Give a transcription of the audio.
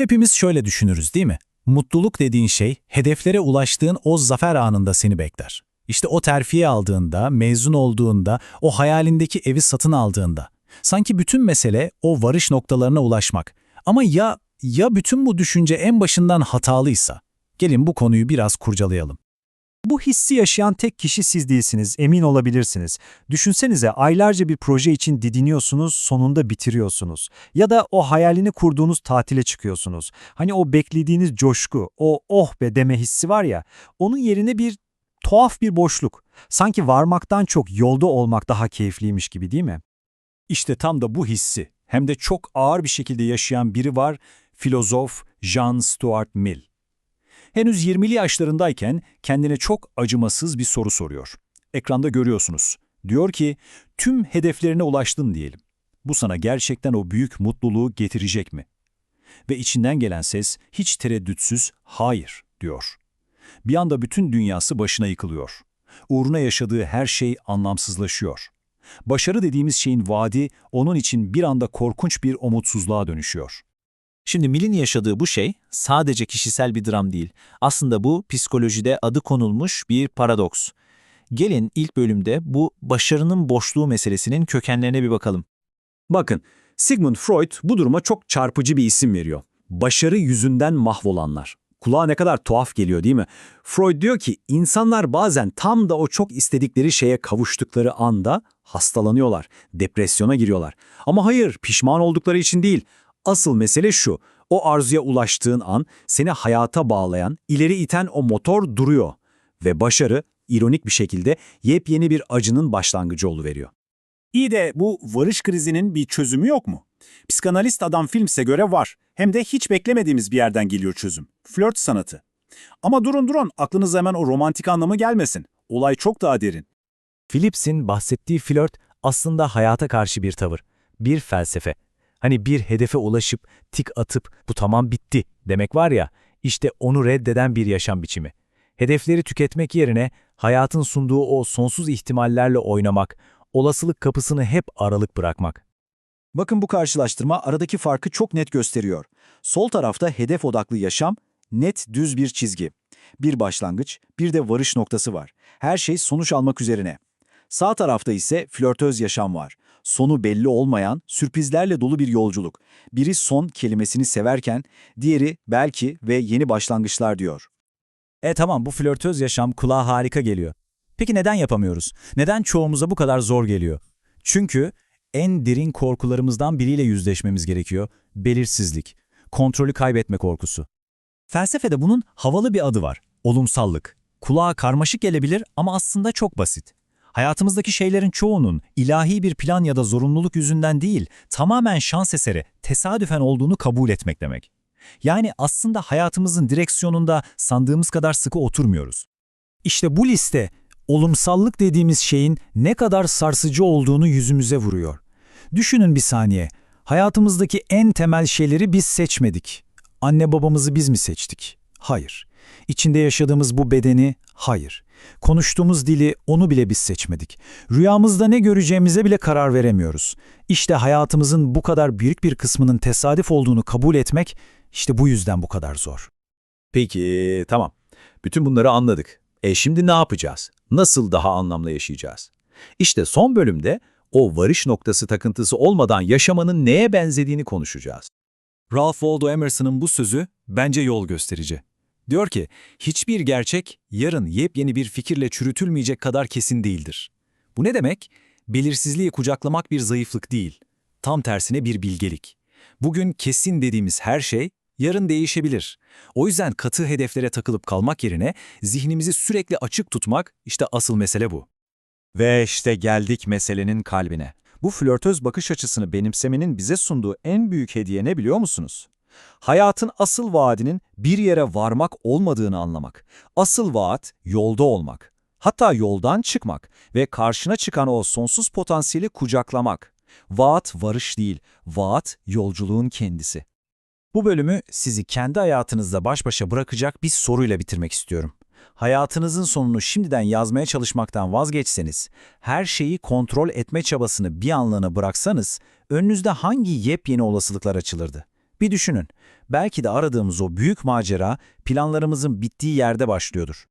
Hepimiz şöyle düşünürüz değil mi? Mutluluk dediğin şey, hedeflere ulaştığın o zafer anında seni bekler. İşte o terfiye aldığında, mezun olduğunda, o hayalindeki evi satın aldığında. Sanki bütün mesele o varış noktalarına ulaşmak. Ama ya, ya bütün bu düşünce en başından hatalıysa? Gelin bu konuyu biraz kurcalayalım. Bu hissi yaşayan tek kişi siz değilsiniz, emin olabilirsiniz. Düşünsenize aylarca bir proje için didiniyorsunuz, sonunda bitiriyorsunuz. Ya da o hayalini kurduğunuz tatile çıkıyorsunuz. Hani o beklediğiniz coşku, o oh be deme hissi var ya, onun yerine bir tuhaf bir boşluk. Sanki varmaktan çok yolda olmak daha keyifliymiş gibi değil mi? İşte tam da bu hissi hem de çok ağır bir şekilde yaşayan biri var, filozof John Stuart Mill. Henüz 20'li yaşlarındayken kendine çok acımasız bir soru soruyor. Ekranda görüyorsunuz. Diyor ki, tüm hedeflerine ulaştın diyelim. Bu sana gerçekten o büyük mutluluğu getirecek mi? Ve içinden gelen ses hiç tereddütsüz hayır diyor. Bir anda bütün dünyası başına yıkılıyor. Uğruna yaşadığı her şey anlamsızlaşıyor. Başarı dediğimiz şeyin vaadi onun için bir anda korkunç bir umutsuzluğa dönüşüyor. Şimdi Mill'in yaşadığı bu şey sadece kişisel bir dram değil. Aslında bu psikolojide adı konulmuş bir paradoks. Gelin ilk bölümde bu başarının boşluğu meselesinin kökenlerine bir bakalım. Bakın, Sigmund Freud bu duruma çok çarpıcı bir isim veriyor. Başarı yüzünden mahvolanlar. Kulağa ne kadar tuhaf geliyor değil mi? Freud diyor ki insanlar bazen tam da o çok istedikleri şeye kavuştukları anda hastalanıyorlar, depresyona giriyorlar. Ama hayır, pişman oldukları için değil. Asıl mesele şu, o arzuya ulaştığın an seni hayata bağlayan, ileri iten o motor duruyor. Ve başarı, ironik bir şekilde yepyeni bir acının başlangıcı oluveriyor. İyi de bu varış krizinin bir çözümü yok mu? Psikanalist adam filmse göre var. Hem de hiç beklemediğimiz bir yerden geliyor çözüm. Flört sanatı. Ama durun durun aklınıza hemen o romantik anlamı gelmesin. Olay çok daha derin. Phillips'in bahsettiği flört aslında hayata karşı bir tavır, bir felsefe. Hani bir hedefe ulaşıp tik atıp bu tamam bitti demek var ya, işte onu reddeden bir yaşam biçimi. Hedefleri tüketmek yerine hayatın sunduğu o sonsuz ihtimallerle oynamak, olasılık kapısını hep aralık bırakmak. Bakın bu karşılaştırma aradaki farkı çok net gösteriyor. Sol tarafta hedef odaklı yaşam, net düz bir çizgi. Bir başlangıç, bir de varış noktası var. Her şey sonuç almak üzerine. Sağ tarafta ise flörtöz yaşam var. Sonu belli olmayan, sürprizlerle dolu bir yolculuk. Biri son kelimesini severken, diğeri belki ve yeni başlangıçlar diyor. E tamam bu flörtöz yaşam kulağa harika geliyor. Peki neden yapamıyoruz? Neden çoğumuza bu kadar zor geliyor? Çünkü en derin korkularımızdan biriyle yüzleşmemiz gerekiyor. Belirsizlik, kontrolü kaybetme korkusu. Felsefede bunun havalı bir adı var. Olumsallık. Kulağa karmaşık gelebilir ama aslında çok basit. Hayatımızdaki şeylerin çoğunun ilahi bir plan ya da zorunluluk yüzünden değil, tamamen şans eseri, tesadüfen olduğunu kabul etmek demek. Yani aslında hayatımızın direksiyonunda sandığımız kadar sıkı oturmuyoruz. İşte bu liste, olumsallık dediğimiz şeyin ne kadar sarsıcı olduğunu yüzümüze vuruyor. Düşünün bir saniye, hayatımızdaki en temel şeyleri biz seçmedik. Anne babamızı biz mi seçtik? Hayır. İçinde yaşadığımız bu bedeni? Hayır. Konuştuğumuz dili onu bile biz seçmedik. Rüyamızda ne göreceğimize bile karar veremiyoruz. İşte hayatımızın bu kadar büyük bir kısmının tesadüf olduğunu kabul etmek işte bu yüzden bu kadar zor. Peki, tamam. Bütün bunları anladık. E şimdi ne yapacağız? Nasıl daha anlamlı yaşayacağız? İşte son bölümde o varış noktası takıntısı olmadan yaşamanın neye benzediğini konuşacağız. Ralph Waldo Emerson'ın bu sözü bence yol gösterici. Diyor ki, hiçbir gerçek yarın yepyeni bir fikirle çürütülmeyecek kadar kesin değildir. Bu ne demek? Belirsizliği kucaklamak bir zayıflık değil. Tam tersine bir bilgelik. Bugün kesin dediğimiz her şey yarın değişebilir. O yüzden katı hedeflere takılıp kalmak yerine zihnimizi sürekli açık tutmak işte asıl mesele bu. Ve işte geldik meselenin kalbine. Bu flörtöz bakış açısını benimsemenin bize sunduğu en büyük hediye ne biliyor musunuz? Hayatın asıl vaadinin bir yere varmak olmadığını anlamak. Asıl vaat yolda olmak. Hatta yoldan çıkmak ve karşına çıkan o sonsuz potansiyeli kucaklamak. Vaat varış değil, vaat yolculuğun kendisi. Bu bölümü sizi kendi hayatınızda baş başa bırakacak bir soruyla bitirmek istiyorum. Hayatınızın sonunu şimdiden yazmaya çalışmaktan vazgeçseniz, her şeyi kontrol etme çabasını bir anlığına bıraksanız, önünüzde hangi yepyeni olasılıklar açılırdı? Bir düşünün. Belki de aradığımız o büyük macera planlarımızın bittiği yerde başlıyordur.